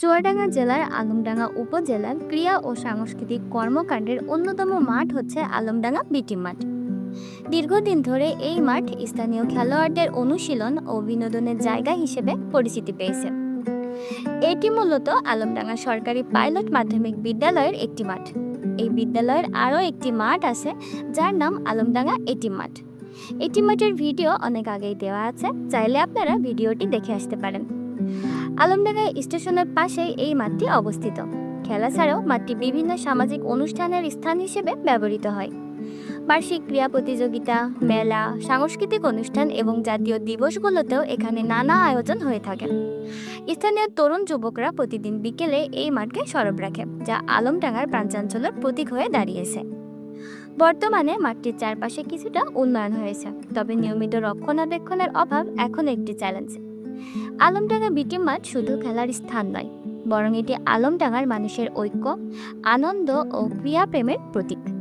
চুয়াডাঙ্গা জেলার আলমডাঙ্গা উপজেলার ক্রিয়া ও সাংস্কৃতিক কর্মকাণ্ডের অন্যতম মাঠ হচ্ছে আলমডাঙ্গা বিটি মাঠ। দীর্ঘদিন ধরে এই মাঠ স্থানীয় খেলোয়াড়দের অনুশীলন ও বিনোদনের জায়গা হিসেবে পরিচিতি পেয়েছে। এটি মূলত আলমডাঙ্গা সরকারি পাইলট মাধ্যমিক বিদ্যালয়ের একটি মাঠ। এই বিদ্যালয়ের আরও একটি মাঠ আছে, যার নাম আলমডাঙ্গা এটি মাঠ। এটি মাঠের ভিডিও অনেক আগেই দেওয়া আছে, চাইলে আপনারা ভিডিওটি দেখে আসতে পারেন। আলমডাঙ্গা স্টেশনের পাশেই এই মাঠটি অবস্থিত। খেলা ছাড়াও মাঠটি বিভিন্ন সামাজিক অনুষ্ঠানের স্থান হিসেবে ব্যবহৃত হয়। বার্ষিক ক্রীড়া প্রতিযোগিতা, মেলা, সাংস্কৃতিক অনুষ্ঠান এবং জাতীয় দিবসগুলোতেও এখানে নানা আয়োজন হয়ে থাকে। স্থানীয় তরুণ যুবকরা প্রতিদিন বিকেলে এই মাঠকে সরব রাখে, যা আলমডাঙ্গার প্রাঞ্চাঞ্চলের প্রতীক হয়ে দাঁড়িয়েছে। বর্তমানে মাঠটির চারপাশে কিছুটা উন্নয়ন হয়েছে, তবে নিয়মিত রক্ষণাবেক্ষণের অভাব এখন একটি চ্যালেঞ্জ। আলমডাঙ্গা বিটি মাঠ শুধু খেলার স্থান নয়, বরং এটি আলমডাঙ্গার মানুষের ঐক্য, আনন্দ ও ক্রিয়া প্রেমের প্রতীক।